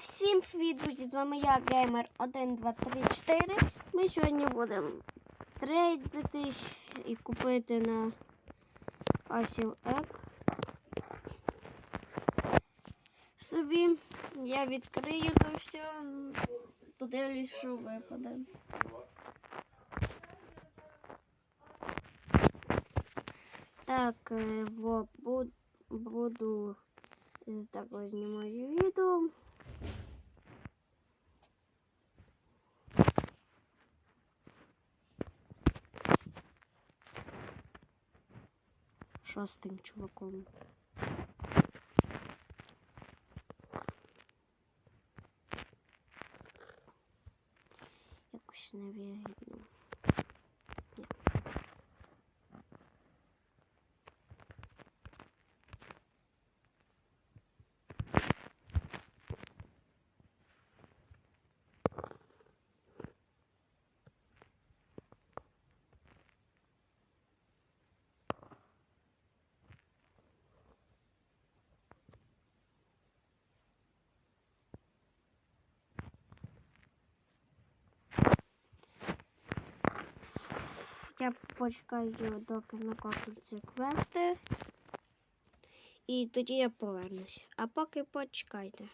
Всім привіт, друзі! З вами я, Геймер 1, 2, 3, 4. Ми сьогодні будемо трейдитись і купити на Асів Ек. Собі я відкрию то все, подивлюсь, що випаде. Так, е, во, буду е, так ось знімаю відео. Тим чуваком? Якось невигідно. Ні. Я почекаю, доки накопляться квести. І тоді я повернусь. А поки почекайте.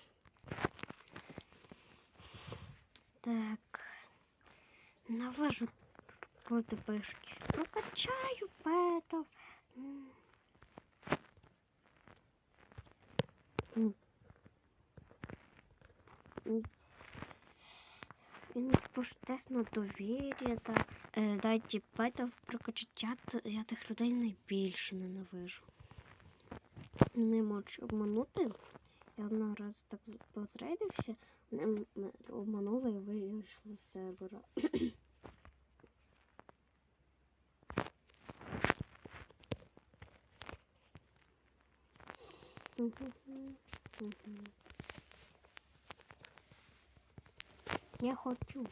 Так. Навожу проти пишуть. Прокачаю петов. Він тест на довір'я та е, дайте петов прокачати. Я, я тих людей найбільше ненавижу. Не можу обманути. Я одного разу так потрейдився, вони обманули і вийшли з сервера. Я хочу.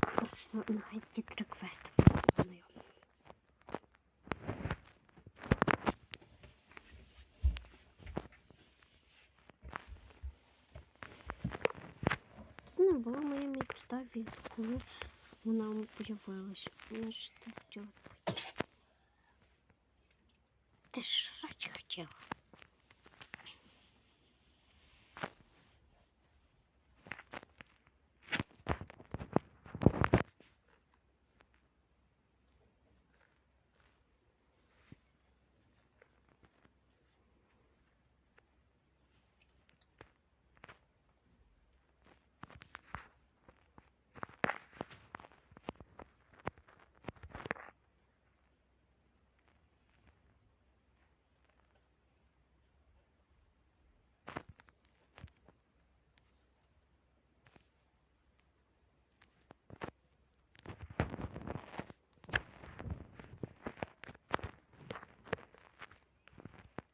Просто нехай ті три квести виконую. Це не було моя мечта від коли вона появилась. Вона ж так хотіла. Ти ж рать хотіла.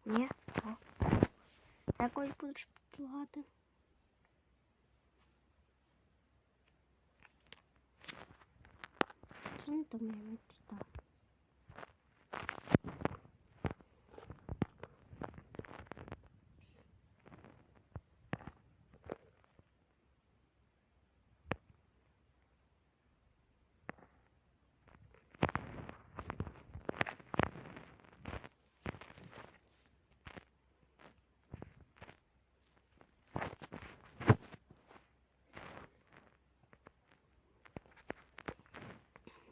Ні? Якось будеш предлагати. Це там я моя мечта.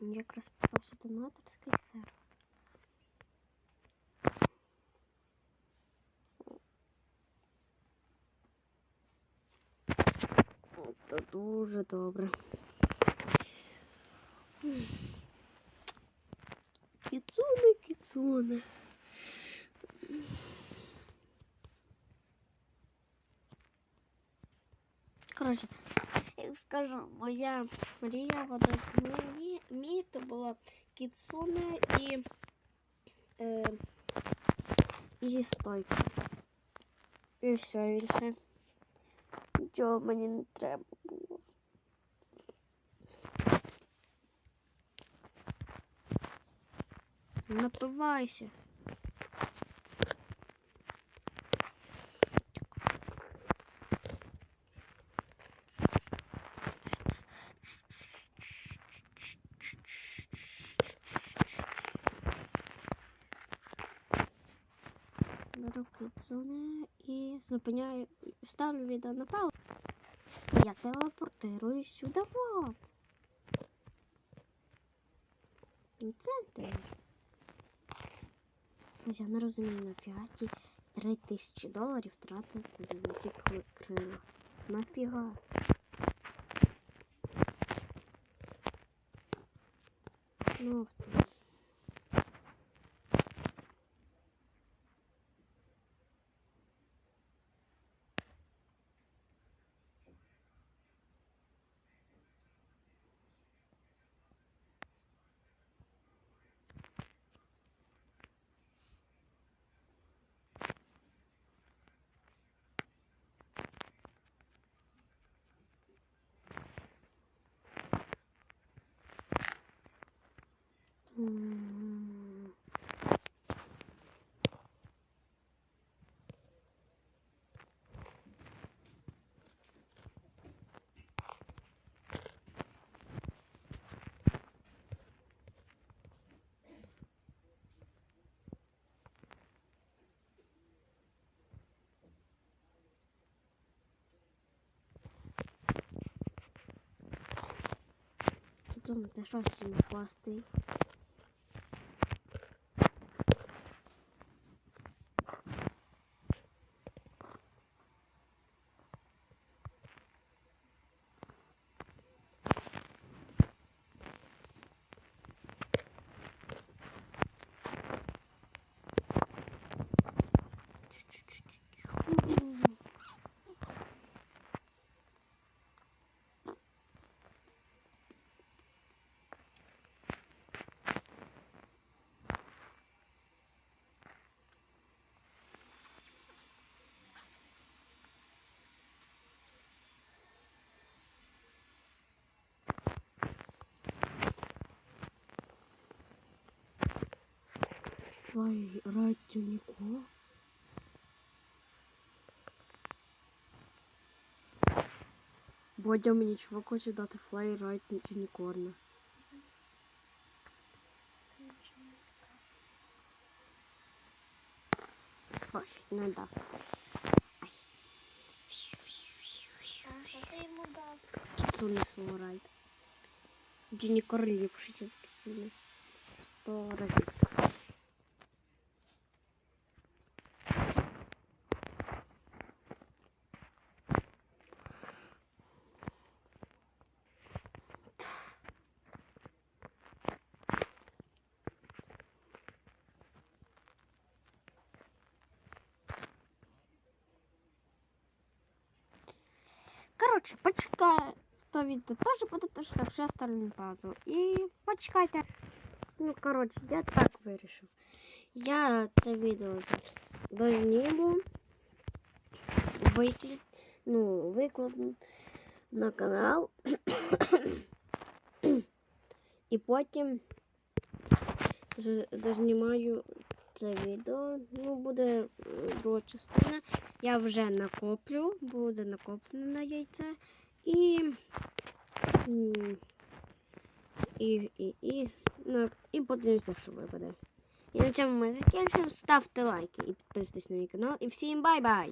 Мені якраз попався донаторський сервер. Це дуже добре. Кіцуне, кіцуне. Коротше, так скажу, моя мрія в одному Була кіцуне і, е, і стойка. І все більше. Нічого мені не треба було. Напивайся. Беру кіцуне і зупиняю, ставлю відео на паузу. Я телепортирую сюди вот. Центр. Я не розумію, нафіга ті 3 тисячі доларів тратити на ті крила. Нафіга? Ну, Тут думаєте, що сьогодні хвастий? Флай радіо нікого. Бодя мені чувак хоче дати флай райт юнікорна. Ой, не дав. А що ти йому дав? Кіцуни свого райд. Юнікорн ліпший, ніж кіцуни. Сто разів. Короче, почекай. То відео теж буде теж, так що я ставлю на паузу. І почекайте. Ну, коротше, я так вирішив. Я це відео зараз дозніму, виклю... ну, викладу на канал. І потім з- дознімаю це відео. Ну, буде друга частина. Я вже накоплю, буде накоплено на яйце. І, і, і, і, ну, і подивимося, що випаде. І на цьому ми закінчимо. Ставте лайки і підписуйтесь на мій канал. І всім бай-бай!